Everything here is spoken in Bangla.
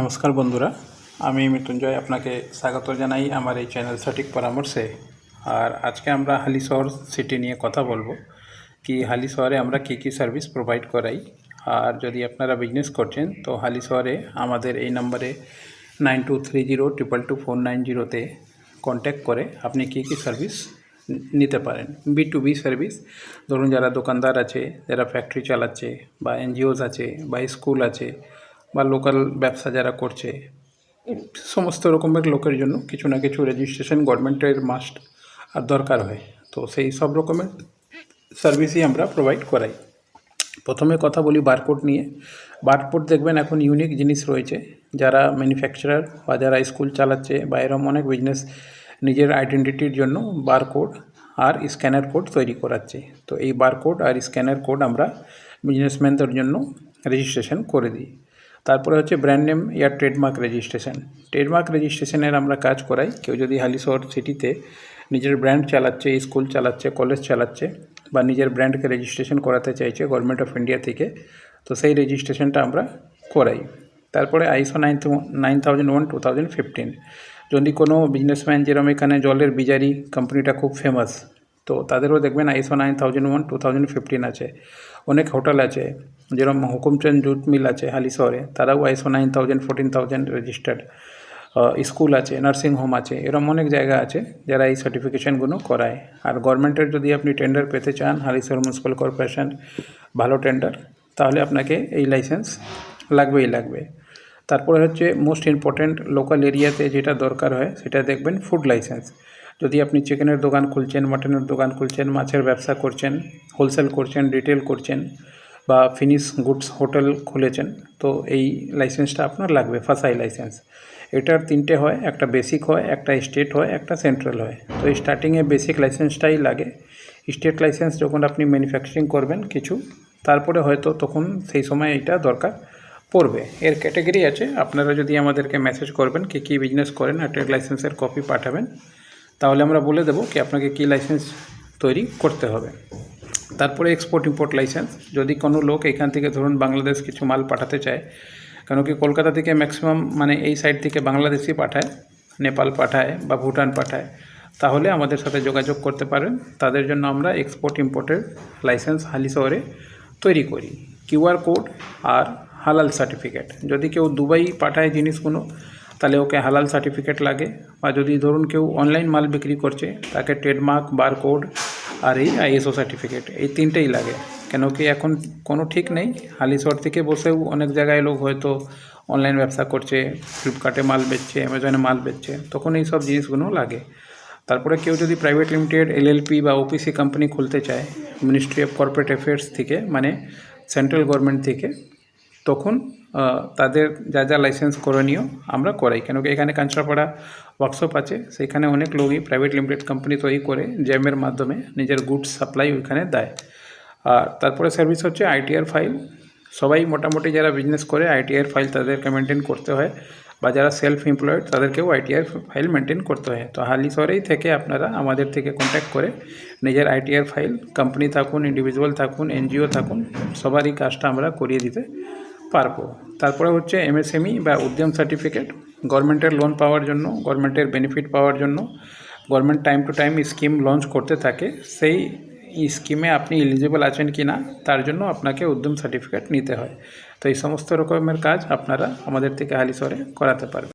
নমস্কার বন্ধুরা, আমি মৃত্যুঞ্জয় আপনাকে স্বাগত জানাই আমার এই চ্যানেল সঠিক পরামর্শে। আর আজকে আমরা হালিশহর সিটি নিয়ে কথা বলব। কি হালিশহরে আমরা কী কী সার্ভিস প্রোভাইড করাই? আর যদি আপনারা বিজনেস করছেন, তো হালিশহরে আমাদের এই নম্বরে nine two three zero triple two four nine জিরোতে কন্ট্যাক্ট করে আপনি কী কী সার্ভিস নিতে পারেন। বি টু বি সার্ভিস ধরুন যারা দোকানদার আছে, যারা ফ্যাক্টরি চালাচ্ছে বা এনজিওস আছে বা স্কুল আছে বা লোকাল ব্যবসা যারা করছে, সমস্ত রকমের লোকের জন্য কিছু না কিছু রেজিস্ট্রেশন গভর্নমেন্টের মাস্ট আর দরকার হয়। তো সেই সব রকমের সার্ভিসই আমরা প্রোভাইড করাই। প্রথমে কথা বলি বারকোড নিয়ে। বারকোড দেখবেন এখন ইউনিক জিনিস রয়েছে। যারা ম্যানুফ্যাকচারার বা যারা স্কুল চালাচ্ছে বা এরকম অনেক বিজনেস নিজের আইডেন্টিটির জন্য বারকোড আর স্ক্যানার কোড তৈরি করাচ্ছে। তো এই বারকোড আর স্ক্যানার কোড আমরা বিজনেসম্যানদের জন্য রেজিস্ট্রেশন করে দিই। তারপরে হচ্ছে ব্র্যান্ড নেম ইয়ার ট্রেডমার্ক রেজিস্ট্রেশন ট্রেডমার্ক রেজিস্ট্রেশনের আমরা কাজ করাই। কেউ যদি হালিশহর সিটিতে নিজের ব্র্যান্ড চালাচ্ছে স্কুল চালাচ্ছে কলেজ চালাচ্ছে বা নিজের ব্র্যান্ডকে রেজিস্ট্রেশন করাতে চাইছে গভর্নমেন্ট অফ ইন্ডিয়া থেকে, তো সেই রেজিস্ট্রেশনটা আমরা করাই। তারপরে ISO nine nine thousand one two thousand fifteen যদি কোনো বিজনেসম্যান যেরকম এখানে জলের বিজারি কোম্পানিটা খুব ফেমাস তো তাদেরও দেখবেন ISO nine thousand one, two thousand fifteen আছে। অনেক হোটেল আছে, যেরকম হুকুমচন্দ জুট মিল আছে হালি শহরে তারাও ISO nine thousand, fourteen thousand registered school আছে নার্সিং হোম আছে, এরকম অনেক জায়গা আছে যারা এই সার্টিফিকেশানগুলো করায়। আর গভর্নমেন্টের যদি আপনি টেন্ডার পেতে চান, হালিশহর মিউনিসিপ্যাল কর্পোরেশন ভালো টেন্ডার তাহলে আপনাকে এই লাইসেন্স লাগবেই লাগবে। তারপরে হচ্ছে মোস্ট ইম্পর্ট্যান্ট লোকাল এরিয়াতে যেটা দরকার হয়, সেটা দেখবেন ফুড লাইসেন্স যদি আপনি চিকেনের দোকান খুলছেন, মাটনের দোকান খুলছেন, মাছের ব্যবসা করছেন হোলসেল করছেন রিটেল করছেন বা ফিনিশ গুডস হোটেল খুলেছেন, তো এই লাইসেন্সটা আপনার লাগবে ফাসাই লাইসেন্স এটার তিনটে হয়, একটা বেসিক হয়, একটা স্টেট হয়, একটা সেন্ট্রাল হয়। তো স্টার্টিংয়ে বেসিক লাইসেন্সটাই লাগে। স্টেট লাইসেন্স যখন আপনি ম্যানুফ্যাকচারিং করবেন কিছু, তারপরে হয়তো তখন সেই সময় এটা দরকার পড়বে। এর ক্যাটাগরি আছে, আপনারা যদি আমাদেরকে মেসেজ করবেন, কি কী বিজনেস করেন, আর ট্রেড লাইসেন্সের কপি পাঠাবেন। তাহলে আমরা বলে দেবো কি আপনাকে কী লাইসেন্স তৈরি করতে হবে। তারপরে এক্সপোর্ট ইম্পোর্ট লাইসেন্স যদি কোনো লোক এখান থেকে ধরুন বাংলাদেশ কিছু মাল পাঠাতে চায়, কেন কি কলকাতা থেকে ম্যাক্সিমাম মানে এই সাইড থেকে বাংলাদেশি পাঠায়, নেপাল পাঠায় বা ভুটান পাঠায়, তাহলে আমাদের সাথে যোগাযোগ করতে পারেন। তাদের জন্য আমরা এক্সপোর্ট ইম্পোর্টের লাইসেন্স হালি শহরে তৈরি করি। কিউআর কোড আর হালাল সার্টিফিকেট যদি কেউ দুবাই পাঠায় জিনিসগুলো তাহলে ওকে হালাল সার্টিফিকেট লাগে। বা যদি ধরুন কেউ অনলাইন মাল বিক্রি করছে, তাকে ট্রেডমার্ক বারকোড আর এই আইএসও সার্টিফিকেট এই তিনটেই লাগে। কেন কি এখন কোনো ঠিক নেই। হালিশহর থেকে বসেও অনেক জায়গায় লোক হয়তো অনলাইন ব্যবসা করছে ফ্লিপকার্টে মাল বেচছে অ্যামাজনে মাল বেচছে, তখন এই সব জিনিসগুলো লাগে। তারপরে কেউ যদি প্রাইভেট লিমিটেড এলএলপি বা ওপিসি কোম্পানি খুলতে চায় মিনিস্ট্রি অফ কর্পোরেট অ্যাফেয়ার্স থেকে মানে সেন্ট্রাল গভর্নমেন্ট থেকে, তখন তাদের যা যা লাইসেন্স করণীয় আমরা করাই। কেন কি এখানে কাঁচরাপাড়া ওয়ার্কশপ আছে সেখানে অনেক লোকই প্রাইভেট লিমিটেড কোম্পানি তৈরি করে জ্যামের মাধ্যমে নিজের গুডস সাপ্লাই ওইখানে দেয়। আর তারপরে সার্ভিস হচ্ছে আইটিআর ফাইল সবাই মোটামুটি যারা বিজনেস করে আইটিআর ফাইল তাদেরকে মেনটেন করতে হয় বা যারা সেলফ এমপ্লয়েড তাদেরকেও আইটিআর ফাইল মেনটেন করতে হয়। তো হালি শহরেই থেকে আপনারা আমাদের থেকে কন্ট্যাক্ট করে নিজের আইটিআর ফাইল কোম্পানি থাকুন ইন্ডিভিজুয়াল থাকুন এনজিও থাকুন, সবারই কাজটা আমরা করিয়ে দিতে পারব। তারপরে হচ্ছে এমএসএমই বা উদ্যম সার্টিফিকেট গভর্নমেন্টের লোন পাওয়ার জন্য, গভর্নমেন্টের বেনিফিট পাওয়ার জন্য government time to time scheme launch করতে থাকে। সেই স্কিমে আপনি এলিজিবল আছেন কি না, তার জন্য আপনাকে উদ্যম সার্টিফিকেট নিতে হয়। তো এই সমস্ত রকমের কাজ আপনারা আমাদের থেকে হালিশরে করাতে পারবেন।